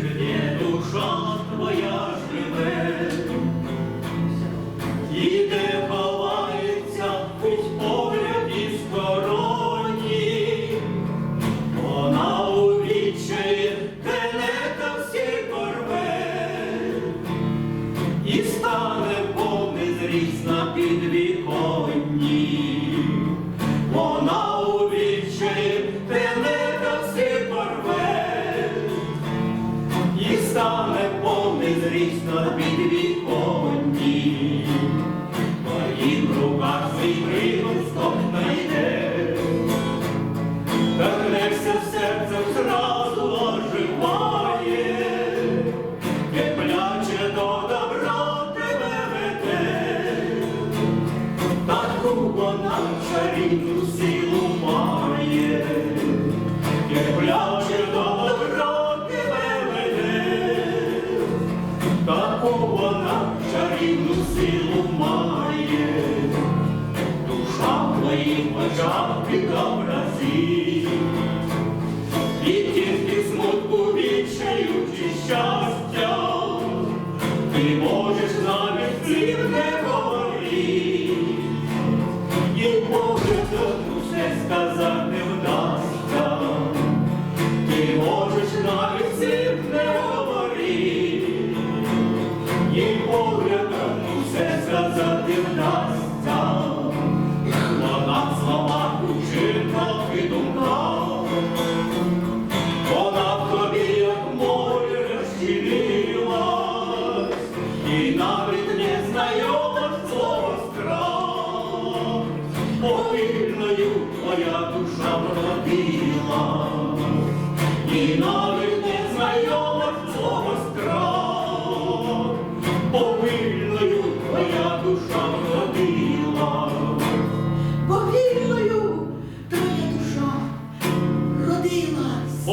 де душа твоя живе, і де ховається путь погляді сторонні, вона у вічі телета всі порве, і стане повний зріс на підвіконні. Зріс на підвіконні. Твої в руках свій пригосток знайде, Вернешся в серце зразу оживає, Тепляче до добра тебе веде, таку вона вона чарівну силу має. Душа в твоїх очах відобразить, і тільки смутку відчаю чи щастя, ти можеш навіть слів не говорити, навіть не знайомо слово страх. Повільною моя душа пробіла, і навіть не знайомо слово страх. Повільною моя душа пробіла. Повільною твоя душа родилась.